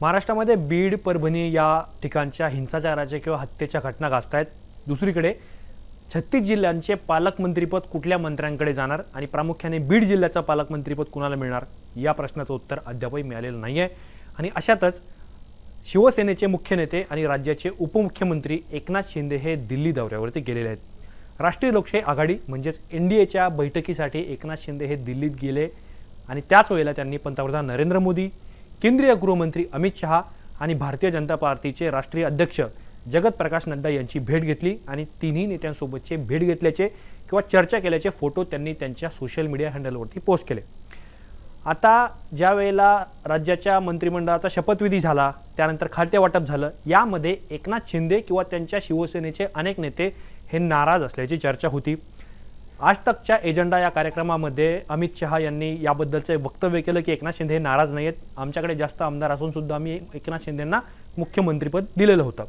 महाराष्ट्रामध्ये बीड परभणी या ठिकाणच्या हिंसाचाराच्या किंवा हत्येच्या घटना गाजत आहेत दुसरीकडे छत्तीस जिल्ह्यांचे पालकमंत्रीपद कुठल्या मंत्र्यांकडे जाणार आणि प्रामुख्याने बीड जिल्ह्याचं पालकमंत्रीपद कुणाला मिळणार? या प्रश्नाचं उत्तर अद्यापही मिळालेलं नाही आहे आणि अशातच शिवसेनेचे मुख्य नेते आणि राज्याचे उपमुख्यमंत्री एकनाथ शिंदे हे दिल्ली दौऱ्यावरती गेलेले आहेत. राष्ट्रीय लोकशाही आघाडी म्हणजेच एन डी एच्या बैठकीसाठी एकनाथ शिंदे हे दिल्लीत गेले आणि त्याच वेळेला त्यांनी पंतप्रधान नरेंद्र मोदी केंद्रीय गृहमंत्री अमित शहा आणि भारतीय जनता पार्टीचे राष्ट्रीय अध्यक्ष जगत प्रकाश नड्डा यांची भेट घेतली आणि तिन्ही नेत्यांसोबतचे भेट घेतल्याचे किंवा चर्चा केल्याचे फोटो त्यांनी त्यांच्या सोशल मीडिया हँडलवरती पोस्ट केले. आता ज्या वेळेला राज्याच्या मंत्रिमंडळाचा शपथविधी झाला त्यानंतर खातेवाटप झालं यामध्ये एकनाथ शिंदे किंवा त्यांच्या शिवसेनेचे अनेक नेते हे नाराज असल्याची चर्चा होती. आज तकच्या एजंडा या कार्यक्रमामध्ये अमित शहा यांनी याबद्दलचे वक्तव्य केलं की एकनाथ शिंदे हे नाराज नाही आहेत आमच्याकडे जास्त आमदार असून सुद्धा आम्ही एकनाथ शिंदेंना मुख्यमंत्रीपद दिलेलं होतं.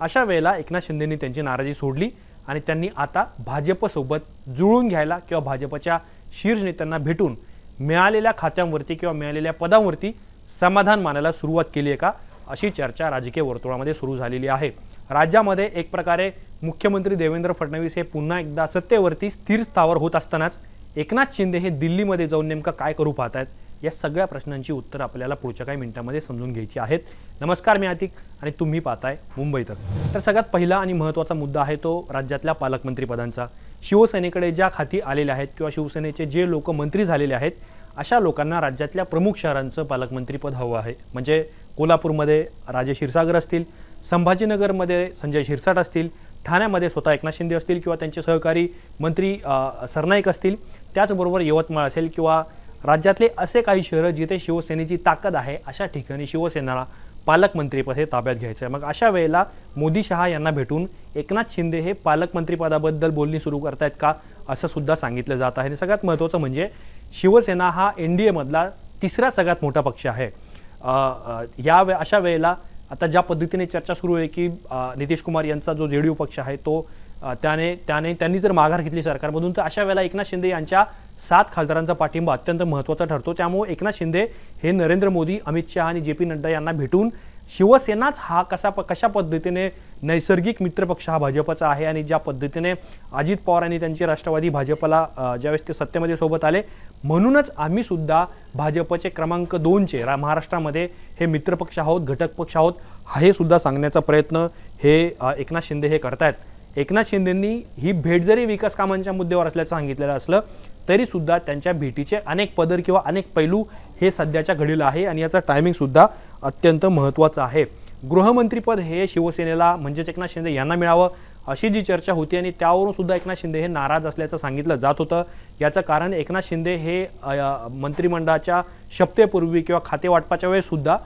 अशा वेळेला एकनाथ शिंदेंनी त्यांची नाराजी सोडली आणि त्यांनी आता भाजपसोबत जुळून घ्यायला किंवा भाजपच्या शीर्ष नेत्यांना भेटून मिळालेल्या खात्यांवरती किंवा मिळालेल्या पदांवरती समाधान मानायला सुरुवात केली आहे का? अशी चर्चा राजकीय वर्तुळामध्ये सुरू झालेली आहे. राज्यामध्ये एक प्रकारे मुख्यमंत्री देवेंद्र फडणवीस हे पुन्हा एकदा सत्तेवरती स्थिर स्थावर होत असतानाच एकनाथ शिंदे हे दिल्लीमध्ये जाऊन नेमकं काय करू पाहत आहेत या सगळ्या प्रश्नांची उत्तर आपल्याला पुढच्या काही मिनिटांमध्ये समजून घ्यायची आहेत. नमस्कार मी आतिक आणि तुम्ही पाहताय मुंबई तक. तर सगळ्यात पहिला आणि महत्त्वाचा मुद्दा आहे तो राज्यातल्या पालकमंत्रीपदांचा. शिवसेनेकडे ज्या खाती आलेल्या आहेत किंवा शिवसेनेचे जे लोक मंत्री झालेले आहेत अशा लोकांना राज्यातल्या प्रमुख शहरांचं पालकमंत्रीपद हवं आहे. म्हणजे कोल्हापूरमध्ये राजे क्षीरसागर असतील संभाजीनगरमध्ये संजय शिरसाट असतील ठाण्यामध्ये स्वतः एकनाथ शिंदे असतील किंवा त्यांचे सहकारी मंत्री सरनाईक असतील त्याचबरोबर यवतमाळ असेल किंवा राज्यातले असे काही शहरं जिथे शिवसेनेची ताकद आहे अशा ठिकाणी शिवसेनेला पालकमंत्रीपद हे ताब्यात घ्यायचं आहे. मग अशा वेळेला मोदी शहा यांना भेटून एकनाथ शिंदे हे पालकमंत्रीपदाबद्दल बोलणी सुरू करतायत का असं सुद्धा सांगितलं जात आहे. आणि सगळ्यात महत्त्वाचं म्हणजे शिवसेना हा एन डी एमधला तिसरा सगळ्यात मोठा पक्ष आहे. या वे अशा वेळेला आता ज्या पद्धतीने चर्चा सुरू आहे की नितीश कुमार यांचा जो जे डी यू पक्ष आहे तो त्याने त्याने त्यांनी जर माघार घेतली सरकारमधून तर अशा वेळेला एकनाथ शिंदे यांच्या सात खासदारांचा पाठिंबा अत्यंत महत्त्वाचा ठरतो. त्यामुळे एकनाथ शिंदे हे नरेंद्र मोदी अमित शहा आणि जे पी नड्डा यांना भेटून शिवसेनाच हा कसा प कशा पद्धतीने नैसर्गिक मित्रपक्ष हा भाजपचा आहे आणि ज्या पद्धतीने अजित पवार आणि त्यांची राष्ट्रवादी भाजपला ज्यावेळेस ते सत्तेमध्ये सोबत आले म्हणूनच आम्ही सुद्धा भाजपचे क्रमांक दोनचे रा महाराष्ट्रामध्ये हे मित्रपक्ष आहोत घटक पक्ष आहोत हे सुद्धा सांगण्याचा प्रयत्न हे एकनाथ शिंदे हे करतायत. एकनाथ शिंदेंनी ही भेट जरी विकास कामांच्या मुद्द्यावर असल्याचं सांगितलेलं असलं तरीसुद्धा त्यांच्या भेटीचे अनेक पदर किंवा अनेक पैलू हे सध्याच्या घडीला आहे आणि याचा टायमिंगसुद्धा अत्यंत महत्त्वाचं आहे. गृहमंत्रीपद हे शिवसेनेला म्हणजेच एकनाथ शिंदे यांना मिळावं अशी जी चर्चा होती आणि त्यावरून सुद्धा एकनाथ शिंदे हे नाराज असल्याचं सांगितलं जात होतं. याचं कारण एकनाथ शिंदे हे मंत्रिमंडळाच्या शपथेपूर्वी किंवा खाते वाटपाच्या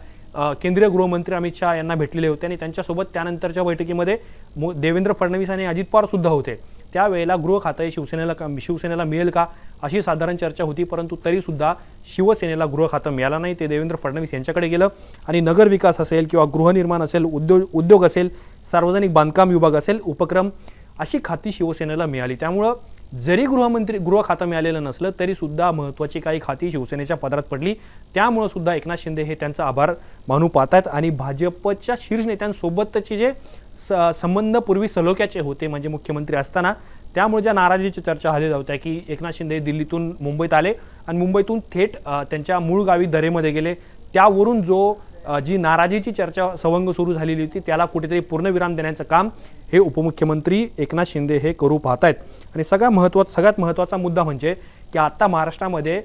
केंद्रीय गृहमंत्री अमित शहा यांना भेटलेले होते आणि त्यांच्यासोबत त्यानंतरच्या बैठकीमध्ये मु देवेंद्र फडणवीस आणि अजित पवारसुद्धा होते. त्यावेळेला गृह खातं हे शिवसेनेला का- शिवसेनेला मिळेल का अशी साधारण चर्चा होती परंतु तरीसुद्धा शिवसेनेला गृह खातं मिळालं नाही. ते देवेंद्र फडणवीस यांच्याकडे गेलं आणि नगर विकास असेल किंवा गृहनिर्माण असेल उद्योग उद्योग असेल सार्वजनिक बांधकाम विभाग असेल उपक्रम अशी खाती शिवसेनेला मिळाली. त्यामुळं जरी गृहमंत्री गृह खातं मिळालेलं नसलं तरी सुद्धा महत्त्वाची काही खाती शिवसेनेच्या पदरात पडली. त्यामुळं सुद्धा एकनाथ शिंदे हे त्यांचा आभार मानू पाहतात आणि भाजपच्या शीर्ष नेत्यांसोबतचे जे स संबंध पूर्वी सलोख्याचे होते म्हणजे मुख्यमंत्री असताना त्यामुळे ज्या नाराजीची चर्चा झाली होत्या की एकनाथ शिंदे दिल्लीतून मुंबईत आले आणि मुंबईतून थेट त्यांच्या मूळ गावी दरेमध्ये गेले. त्यावरून जो जी नाराजीची चर्चा सवंग सुरू झालेली होती त्याला कुठेतरी पूर्णविराम देण्याचं काम हे उपमुख्यमंत्री एकनाथ शिंदे हे करू पाहत आहेत आणि सगळ्यात महत्त्वाचा सगळ्यात महत्त्वाचा मुद्दा म्हणजे की आत्ता महाराष्ट्रामध्ये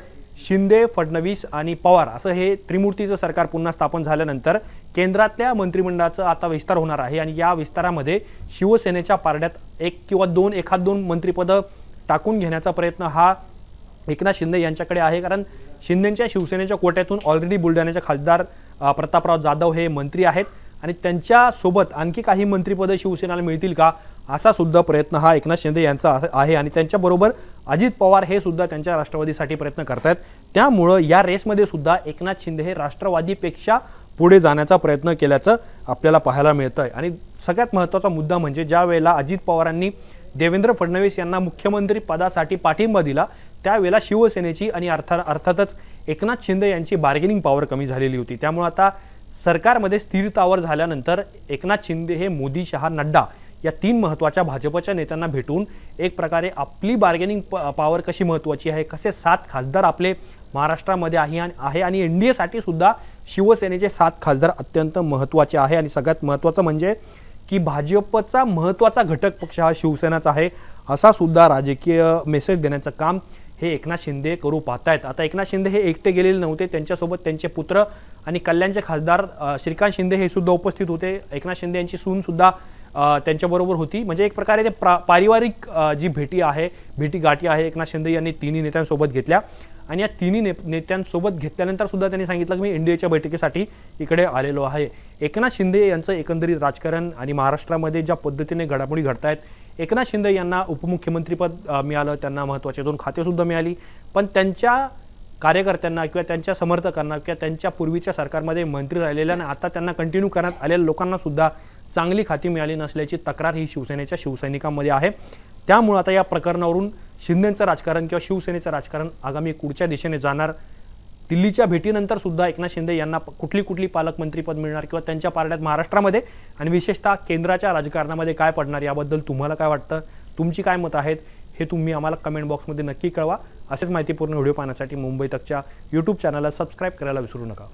शिंदे फडणवीस आणि पवार असं हे त्रिमूर्तीचं सरकार पुन्हा स्थापन झाल्यानंतर केंद्रातल्या मंत्रिमंडळाचं आता विस्तार होणार आहे. आणि या विस्तारामध्ये शिवसेनेच्या पारड्यात एक किंवा दोन एखाद दोन मंत्रिपदं टाकून घेण्याचा प्रयत्न हा एकनाथ शिंदे यांच्याकडे आहे. कारण शिंदेच्या शिवसेनेच्या कोट्यातून ऑलरेडी बुलढाण्याचे खासदार प्रतापराव जाधव हे मंत्री आहेत आणि त्यांच्यासोबत आणखी काही मंत्रिपदं शिवसेनेला मिळतील का असा सुद्धा प्रयत्न हा एकनाथ शिंदे यांचा आहे- आणि त्यांच्याबरोबर अजित पवार हे सुद्धा त्यांच्या राष्ट्रवादीसाठी प्रयत्न करतायत. त्यामुळं या रेसमध्ये सुद्धा एकनाथ शिंदे हे राष्ट्रवादीपेक्षा पुढे जाण्याचा प्रयत्न केल्याचं आपल्याला पाहायला मिळतं आहे आणि सगळ्यात महत्त्वाचा मुद्दा म्हणजे ज्या वेळेला अजित पवारांनी देवेंद्र फडणवीस यांना मुख्यमंत्री पदासाठी पाठिंबा दिला त्यावेळेला शिवसेनेची आणि अर्थात अर्थातच एकनाथ शिंदे यांची बार्गेनिंग पॉवर कमी झालेली होती. त्यामुळे आता सरकारमध्ये स्थिरतावर झाल्यानंतर एकनाथ शिंदे हे मोदी शहा नड्डा या तीन महत्त्वाच्या भाजपच्या नेत्यांना भेटून एक प्रकारे आपली बार्गेनिंग पॉवर कशी महत्त्वाची आहे कसे सात खासदार आपले महाराष्ट्रामध्ये आहे आणि आहे आणि एन डी एसाठी सुद्धा शिवसेनेचे सात खासदार अत्यंत महत्त्वाचे आहे. आणि सगळ्यात महत्त्वाचं म्हणजे की भाजपचा महत्त्वाचा घटक पक्ष हा शिवसेनाचा आहे असा सुद्धा राजकीय मेसेज देण्याचं काम हे एकनाथ शिंदे करू पाहतायत. आता एकनाथ शिंदे हे एकटे गेलेले नव्हते. त्यांच्यासोबत त्यांचे पुत्र आणि कल्याणचे खासदार श्रीकांत शिंदे हे सुद्धा उपस्थित होते. एकनाथ शिंदे यांची सूनसुद्धा त्यांच्याबरोबर होती. म्हणजे एक प्रकारे ते प्रा पारिवारिक जी भेटी आहे भेटी गाठी आहे एकनाथ शिंदे यांनी तिन्ही नेत्यांसोबत घेतल्या. आणि या तिन्ही ने नेत्यांसोबत घेतल्यानंतर सुद्धा त्यांनी सांगितलं की मी एनडीएच्या बैठकीसाठी इकडे आलेलो आहे. एकनाथ शिंदे यांचं एकंदरीत राजकारण आणि महाराष्ट्रामध्ये ज्या पद्धतीने घडामोडी घडत आहेत एकनाथ शिंदे यांना उपमुख्यमंत्रीपद मिळालं. त्यांना महत्त्वाचे दोन खातेसुद्धा मिळाली. पण त्यांच्या कार्यकर्त्यांना किंवा त्यांच्या समर्थकांना किंवा त्यांच्या पूर्वीच्या सरकारमध्ये मंत्री राहिलेल्या आणि आता त्यांना कंटिन्यू करण्यात आलेल्या लोकांनासुद्धा चांगली खाती मिळाली नसल्याची तक्रार ही शिवसेनेच्या शिवसैनिकांमध्ये आहे. त्यामुळे आता या प्रकरणावरून शिंदेचं राजकारण किंवा शिवसेनेचं राजकारण आगामी पुढच्या दिशेने जाणार दिल्लीच्या भेटीनंतर सुद्धा एकनाथ शिंदे यांना कुठली कुठली पालकमंत्रीपद मिळणार किंवा त्यांच्या पारड्यात महाराष्ट्रामध्ये आणि विशेषतः केंद्राच्या राजकारणामध्ये काय पडणार याबद्दल तुम्हाला काय वाटतं? तुमची काय मतं आहेत? हे तुम्ही आम्हाला कमेंट बॉक्समध्ये नक्की कळवा. असेच माहितीपूर्ण व्हिडिओ पाहण्यासाठी मुंबई तकच्या यूट्यूब चॅनलला सबस्क्राईब करायला विसरू नका.